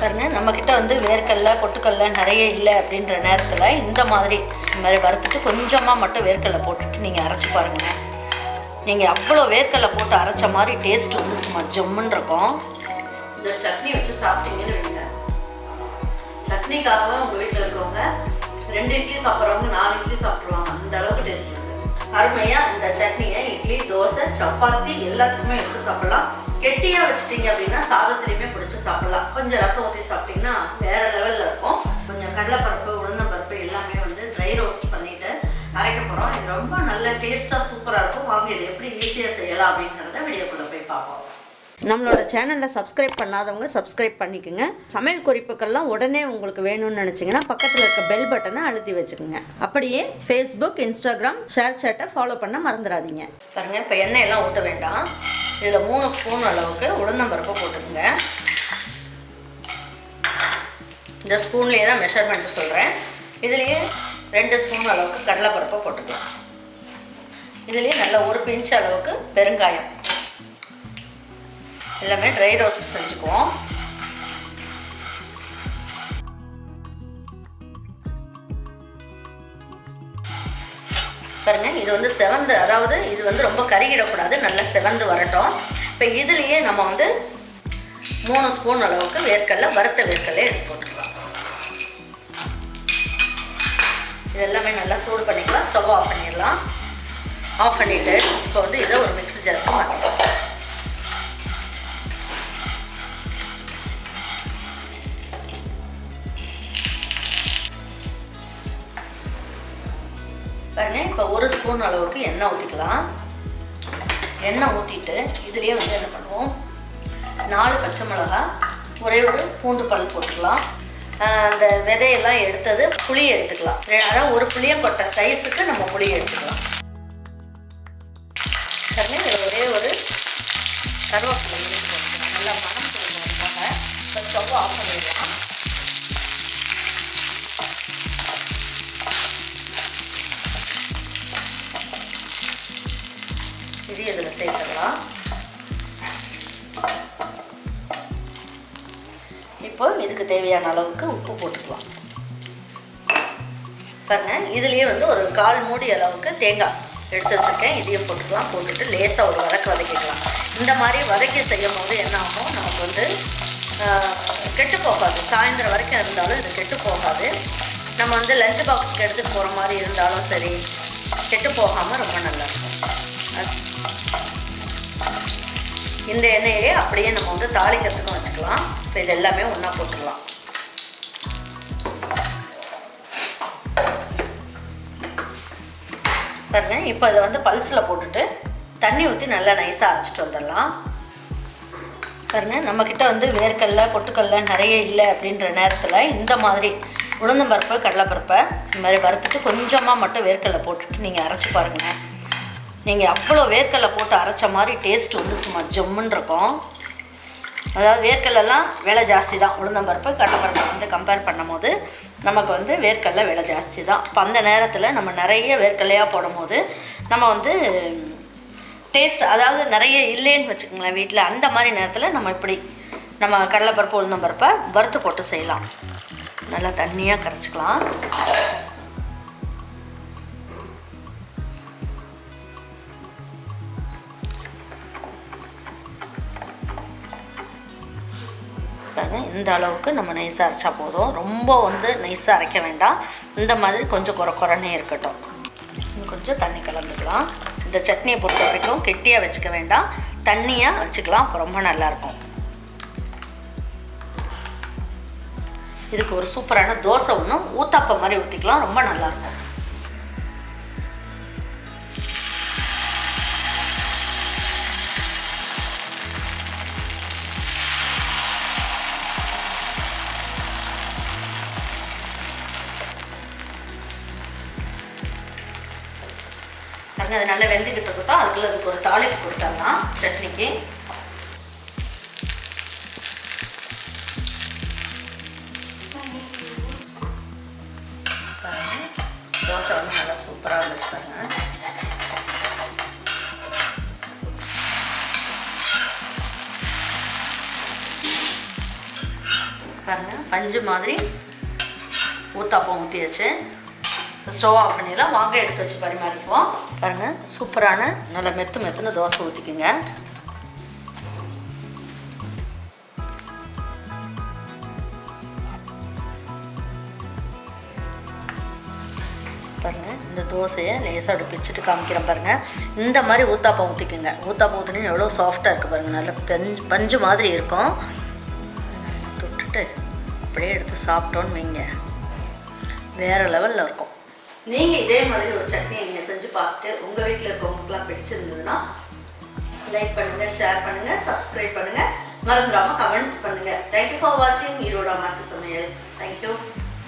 பாருங்க நம்மக்கிட்ட வந்து வேர்க்கடலை பொட்டுக்கடலை நிறைய இல்லை அப்படின்ற நேரத்தில் இந்த மாதிரி இந்த மாதிரி வறுத்துட்டு கொஞ்சமாக மட்டும் வேர்க்கடலை போட்டுட்டு நீங்கள் அரைச்சி பாருங்கள் நீங்கள் அவ்வளோ வேர்க்கடலை போட்டு அரைச்ச மாதிரி டேஸ்ட் வந்து சும்மா ஜம்முன்னு இருக்கும். இந்த சட்னி வச்சு சாப்பிட்டீங்கன்னு வைங்க. சட்னிக்காக உங்கள் வீட்டில் இருக்கவங்க ரெண்டு இட்லி சாப்பிட்றவங்க நாலு இட்லி சாப்பிட்ருவாங்க அந்த அளவுக்கு டேஸ்ட் இருக்கு. அருமையாக இந்த சட்னியை இட்லி தோசை சப்பாத்தி எல்லாத்துக்குமே வச்சு சாப்பிடலாம். கெட்டியாக வச்சிட்டிங்க அப்படின்னா சாதத்துலேயுமே பிடிச்சி சாப்பிட்லாம். கொஞ்சம் ரசம் ஊற்றி சாப்பிட்டீங்கன்னா வேற லெவலில் இருக்கும். கொஞ்சம் கடலைப்பருப்பு உளுந்தம்பருப்பு எல்லாமே வந்து ட்ரை ரோஸ்ட் பண்ணிட்டு அரைக்க போகிறோம் இது ரொம்ப நல்ல டேஸ்ட்டாக சூப்பராக இருக்கும். வாங்க இது எப்படி ஈஸியாக செய்யலாம் அப்படிங்கிறத வீடியோக்குள்ளே போய் பார்ப்போம். நம்மளோட சேனலில் சப்ஸ்கிரைப் பண்ணாதவங்க சப்ஸ்கிரைப் பண்ணிக்கோங்க. சமையல் குறிப்புக்கள்லாம் உடனே உங்களுக்கு வேணும்னு நினச்சிங்கன்னா பக்கத்தில் இருக்க பெல் பட்டனை அழுத்தி வச்சுக்கோங்க. அப்படியே ஃபேஸ்புக் இன்ஸ்டாகிராம் ஷேர் சேட்டை ஃபாலோ பண்ண மறந்துடாதீங்க. பாருங்கள் இப்போ எண்ணெய் எல்லாம் ஊற்ற வேண்டாம். இதில் மூணு ஸ்பூன் அளவுக்கு உளுந்தம்பருப்பு போட்டுக்கோங்க. இந்த ஸ்பூன்லேயே தான் மெஷர்மெண்ட்டு சொல்கிறேன் இதுலேயே ரெண்டு ஸ்பூன் அளவுக்கு கடலைப்பருப்பை போட்டுக்கலாம். இதுலேயே நல்ல ஒரு பிஞ்ச் அளவுக்கு பெருங்காயம். எல்லாமே ட்ரை ரோஸ்ட் செஞ்சுக்குவோம். பாருங்கள் இது வந்து செவந்து அதாவது இது வந்து ரொம்ப கருகிடக்கூடாது நல்லா செவந்து வரட்டும். இப்போ இதுலேயே நம்ம வந்து மூணு ஸ்பூன் அளவுக்கு வேர்க்கடலை வறுத்த வேர்க்கடலை எடுத்து போட்டுக்கலாம். இது எல்லாமே நல்லா சூடு பண்ணிக்கலாம். ஸ்டவ் ஆஃப் பண்ணிடலாம். ஆஃப் பண்ணிவிட்டு இப்போ வந்து இதை ஒரு மிக்ஸி ஜாருக்கு மாற்றிக்கலாம் பாருங்கள் இப்போ ஒரு ஸ்பூன் அளவுக்கு எண்ணெய் ஊற்றிக்கலாம் எண்ணெய் ஊற்றிட்டு இதுலேயே வந்து என்ன பண்ணுவோம்? நாலு பச்சை மிளகா ஒரே ஒரு பூண்டு பல் போட்டுக்கலாம். அந்த விதையெல்லாம் எடுத்தது புளி எடுத்துக்கலாம். அதாவது ஒரு புளியை கொட்ட சைஸுக்கு நம்ம புளி எடுத்துக்கலாம். பாருங்க இதில் ஒரே ஒரு கருவேப்பிலை நல்லா மனம் கொடுக்கறதுக்காக இப்போ ஸ்டவ் ஆஃப் பண்ணிடலாம். இது இதில் சேர்த்துக்கலாம். இப்போ இதுக்கு தேவையான அளவுக்கு உப்பு போட்டுக்கலாம். பாருங்கள் இதுலேயே வந்து ஒரு கால் மூடி அளவுக்கு தேங்காய் எடுத்து வச்சுருக்கேன். இதையும் போட்டுக்கலாம் போட்டுட்டு லேசாக ஒரு வதக்கு வதக்கிக்கலாம். இந்த மாதிரி வதக்கி செய்யும் போது என்ன ஆகும்? நமக்கு வந்து கெட்டு போகாது. சாயந்தரம் வரைக்கும் இருந்தாலும் இது கெட்டு போகாது. நம்ம வந்து லஞ்ச் பாக்ஸ்க்கு எடுத்துகிட்டு போகிற மாதிரி இருந்தாலும் சரி கெட்டு போகாமல் ரொம்ப நல்லாயிருக்கும் இருக்கும் அது- இந்த எண்ணெயே அப்படியே நம்ம வந்து தாளிக்கிறதுக்கும் வச்சுக்கலாம். இப்போ இது எல்லாமே ஒன்றா போட்டுடலாம் பாருங்க இப்போ இதை வந்து பல்ஸில் போட்டுட்டு தண்ணி ஊற்றி நல்லா நைஸாக அரைச்சிட்டு வந்துடலாம். பாருங்க நம்மக்கிட்ட வந்து வேர்க்கடல பொட்டுக்கடலை நிறைய இல்லை அப்படின்ற நேரத்தில் இந்த மாதிரி உளுந்தம்பருப்பு கடலைப்பருப்பை இந்த மாதிரி வறுத்துட்டு கொஞ்சமாக மட்டும் வேர்க்கடலை போட்டுட்டு நீங்கள் அரைச்சி பாருங்கள் நீங்கள் அவ்வளோ வேர்க்கடலை போட்டு அரைச்ச மாதிரி டேஸ்ட் வந்து சும்மா ஜம்முன்னு இருக்கும். அதாவது வேர்க்கடலாம் விலை ஜாஸ்தி தான் உளுந்தம்பருப்பு கடலைப்பருப்பு வந்து கம்பேர் பண்ணும்போது நமக்கு வந்து வேர்க்கடலை விலை ஜாஸ்தி தான் இப்போ அந்த நேரத்தில் நம்ம நிறைய வேர்க்கடலையாக போடும்போது நம்ம வந்து டேஸ்ட் அதாவது நிறைய இல்லைன்னு வச்சுக்கோங்களேன் வீட்டில் அந்த மாதிரி நேரத்தில் நம்ம இப்படி நம்ம கடலைப்பருப்பு உளுந்தம்பருப்பை வறுத்து போட்டு செய்யலாம். நல்லா தண்ணியாக கரைச்சிக்கலாம். பாருங்க இந்த அளவுக்கு நம்ம நைஸாக அரைச்சா போதும். ரொம்ப வந்து நைஸாக அரைக்க வேண்டாம். இந்த மாதிரி கொஞ்சம் குறை குறைனே இருக்கட்டும். கொஞ்சம் தண்ணி கலந்துக்கலாம். இந்த சட்னியை பொறுத்த வரைக்கும் கெட்டியாக வச்சுக்க வேண்டாம். தண்ணியாக வச்சுக்கலாம். அப்போ ரொம்ப நல்லாயிருக்கும். இதுக்கு ஒரு சூப்பரான தோசை ஒன்றும் ஊத்தாப்பம் மாதிரி ஊற்றிக்கலாம் ரொம்ப நல்லாயிருக்கும். பாருங்க. அது நல்லா வெந்துக்கிட்டு இருக்கட்டும் அதுக்குள்ள அதுக்கு ஒரு தாளிப்பு கொடுத்துடலாம் சட்னிக்கு. தோசை வந்து நல்லா சூப்பராக வந்துச்சு பாருங்க. பாருங்கள் பஞ்சு மாதிரி ஊத்தாப்பம் ஊற்றியாச்சு ஸ்டவ் ஆஃப் பண்ணிடலாம். வாங்க எடுத்து வச்சு பரிமாறிப்போம் பாருங்கள் சூப்பரான நல்லா மெத்து மெத்துன்னு தோசை ஊற்றிக்குங்க பாருங்கள் இந்த தோசையை லேசாக அப்படி பிச்சுட்டு காமிக்கிறேன் பாருங்கள் இந்த மாதிரி ஊத்தாப்பம் ஊற்றிக்குங்க ஊத்தாப்பம் ஊற்றினீங்க எவ்வளோ சாஃப்டாக இருக்குது பாருங்கள் நல்ல பஞ்சு பஞ்சு மாதிரி இருக்கும். தொட்டுட்டு அப்படியே எடுத்து சாப்பிட்டோன்னு வைங்க. வேறு லெவலில் இருக்கும். நீங்கள் இதே மாதிரி ஒரு சட்னியை நீங்கள் செஞ்சு பார்த்துட்டு உங்கள் வீட்டில் இருக்கவங்களுக்குலாம் பிடிச்சிருந்ததுன்னா லைக் பண்ணுங்கள் ஷேர் பண்ணுங்கள் சப்ஸ்கிரைப் பண்ணுங்கள் மறந்துடாமல் கமெண்ட்ஸ் பண்ணுங்கள் தேங்க்யூ ஃபார் வாட்சிங் ஈரோட மாச்சு சமையல். தேங்க்யூ